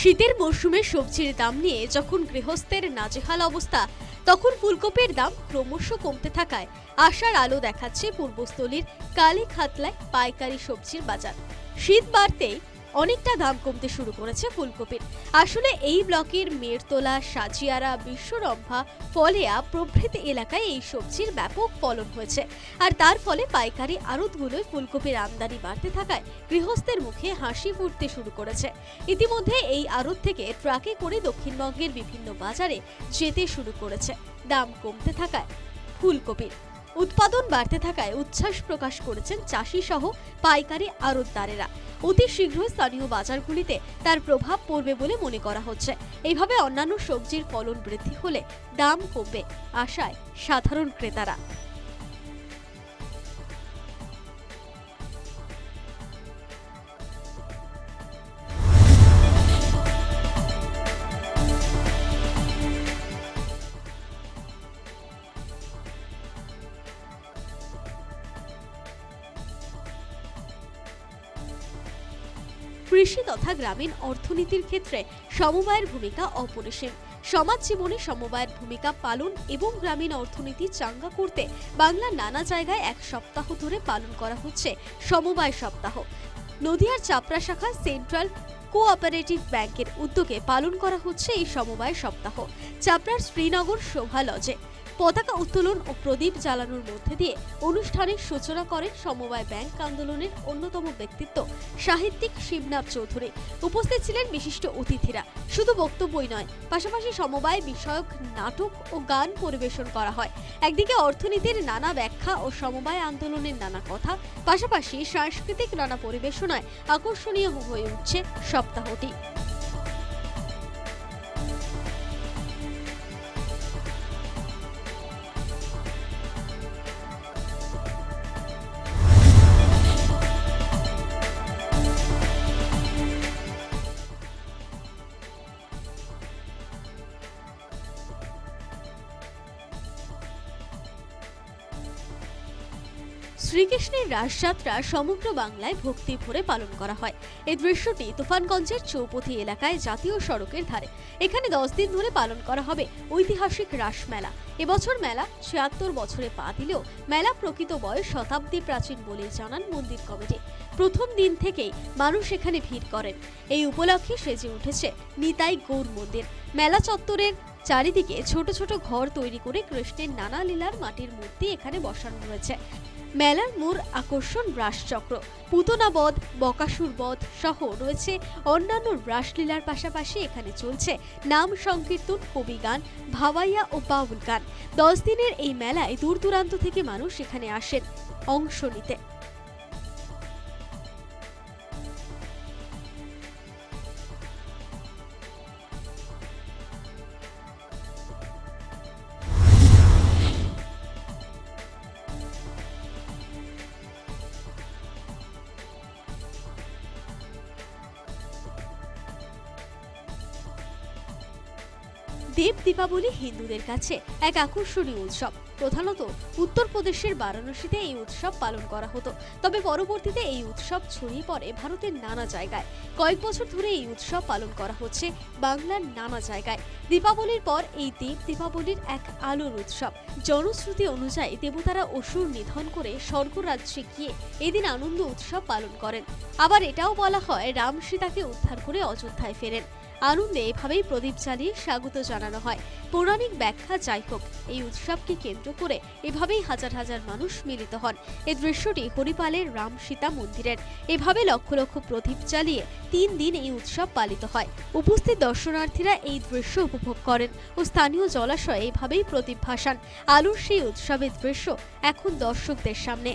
শীতের মরশুমে সবজির দাম নিয়ে যখন গৃহস্থের নাজেহাল অবস্থা, তখন ফুলকপির দাম ক্রমশ কমতে থাকায় আশার আলো দেখাচ্ছে পূর্বস্থলীর কালী খাতলায় পাইকারি সবজির বাজার। শীত বাড়তেই অনেকটা দাম কমতে শুরু করেছে ফুলকপির আসলে এই ব্লকের মেরতলা, সাজিয়ারা, বিশ্বরম্ভা, ফলেয়া প্রভৃতি এলাকায় এই সবজির ব্যাপক ফলন হয়েছে। আর তার ফলে পাইকারি আড়তগুলোয় ফুলকপির আমদানি বাড়তে থাকায় গৃহস্থের মুখে হাসি ফুটতে শুরু করেছে। ইতিমধ্যে এই আড়ত থেকে ট্রাকে করে দক্ষিণবঙ্গের বিভিন্ন বাজারে যেতে শুরু করেছে। দাম কমতে থাকায় ফুলকপির। উৎপাদন বাড়তে থাকায় উচ্ছ্বাস প্রকাশ করেছেন চাষি সহ পাইকারি আড়তদারেরা। অতি শীঘ্রই স্থানীয় বাজারগুলিতে তার প্রভাব পড়বে বলে মনে করা হচ্ছে। এইভাবে অন্যান্য সবজির ফলন বৃদ্ধি হলে দাম কমবে, আশায় সাধারণ ক্রেতারা। কৃষি তথা গ্রামীণ অর্থনীতির ক্ষেত্রে সমবায়ের ভূমিকা অপরিসীম। সমাজ জীবনে সমবায়ের ভূমিকা পালন এবং গ্রামীণ অর্থনীতি চাঙ্গা করতে বাংলার নানা জায়গায় এক সপ্তাহ ধরে পালন করা হচ্ছে সমবায় সপ্তাহ। নদিয়ার চাপড়া শাখা সেন্ট্রাল কোঅপারেটিভ ব্যাংকের উদ্যোগে পালন করা হচ্ছে এই সমবায় সপ্তাহ। চাপড়ার শ্রীনগর শোভা লজে। পতাকা উত্তোলন ও প্রদীপ জ্বালানোর মধ্যে দিয়ে অনুষ্ঠানের সূচনা করেন সমবায় ব্যাংক আন্দোলনের অন্যতম ব্যক্তিত্ব সাহিত্যিক শিবনাথ চৌধুরী। উপস্থিত ছিলেন বিশিষ্ট অতিথিরা। শুধু বক্তব্যই নয়, পাশাপাশি সমবায় বিষয়ক নাটক ও গান পরিবেশন করা হয়। একদিকে অর্থনীতির নানা ব্যাখ্যা ও সমবায় আন্দোলনের নানা কথা, পাশাপাশি সাংস্কৃতিক নানা পরিবেশনায় আকর্ষণীয় হয়ে উঠছে সপ্তাহটি। শ্রীকৃষ্ণের রাসযাত্রা সমগ্র বাংলায় ভক্তি ভরে পালন করা হয়। এই দৃশ্যটি তুফানগঞ্জের চৌপথি এলাকায় জাতীয় সড়কের ধারে। এখানে দশ দিন ধরে পালন করা হবে ঐতিহাসিক রাস মেলা। এবছর মেলা ছিয়াত্তর বছরে পা দিলেও মেলা প্রকৃত বয়স শতাব্দী প্রাচীন বলে জানান মন্দির কমিটি। প্রথম দিন থেকেই মানুষ এখানে ভিড় করেন। এই উপলক্ষে সেজে উঠেছে নিতাই গৌর মন্দির। মেলা চত্বরের চারিদিকে ছোট ছোট ঘর তৈরি করে কৃষ্ণের নানা লীলার মাটির মূর্তি এখানে বসানো রয়েছে। মেলার মূল আকর্ষণ রাসচক্র। পুতনাবধ বকাসুর বধ সহ রয়েছে অন্যান্য রাসলীলার পাশাপাশি এখানে চলছে নাম সংকীর্তন, কবি গান, ভাওয়াইয়া ও বাউল গান। দশ দিনের এই মেলায় দূর দূরান্ত থেকে মানুষ এখানে আসেন, অংশ নিতে। দেব দীপাবলি হিন্দুদের কাছে এক আকর্ষণীয় উৎসব। প্রধানত উত্তরপ্রদেশের বারাণসীতে এই উৎসব পালন করা হতো। তবে পরবর্তীতে এই উৎসব ছড়িয়ে পড়ে ভারতের নানা জায়গায়। কয়েক বছর ধরে এই উৎসব পালন করা হচ্ছে বাংলার নানা জায়গায়। দীপাবলির পর এই দেব দীপাবলির এক আলোর উৎসব। জনশ্রুতি অনুযায়ী দেবতারা অসুর নিধন করে স্বর্গরাজ্যে গিয়ে এদিন আনন্দ উৎসব পালন করেন। আবার এটাও বলা হয় রাম সীতাকে উদ্ধার করে অযোধ্যায় ফেরেন। আনন্দে এভাবেই প্রদীপ জ্বালিয়ে স্বাগত জানানো হয়। পৌরাণিক ব্যাখ্যা যাই হোক, এই উৎসবকে কেন্দ্র করে এভাবেই হাজার হাজার মানুষ মিলিত হন। এই দৃশ্যটি হরিপালের রাম সীতা মন্দিরের। এভাবে লক্ষ লক্ষ প্রদীপ জ্বালিয়ে তিন দিন এই উৎসব পালিত হয়। উপস্থিত দর্শনার্থীরা এই দৃশ্য উপভোগ করেন ও স্থানীয় জলাশয়ে এভাবেই প্রদীপ ভাসান। আলোর সেই উৎসবের দৃশ্য এখন দর্শকদের সামনে।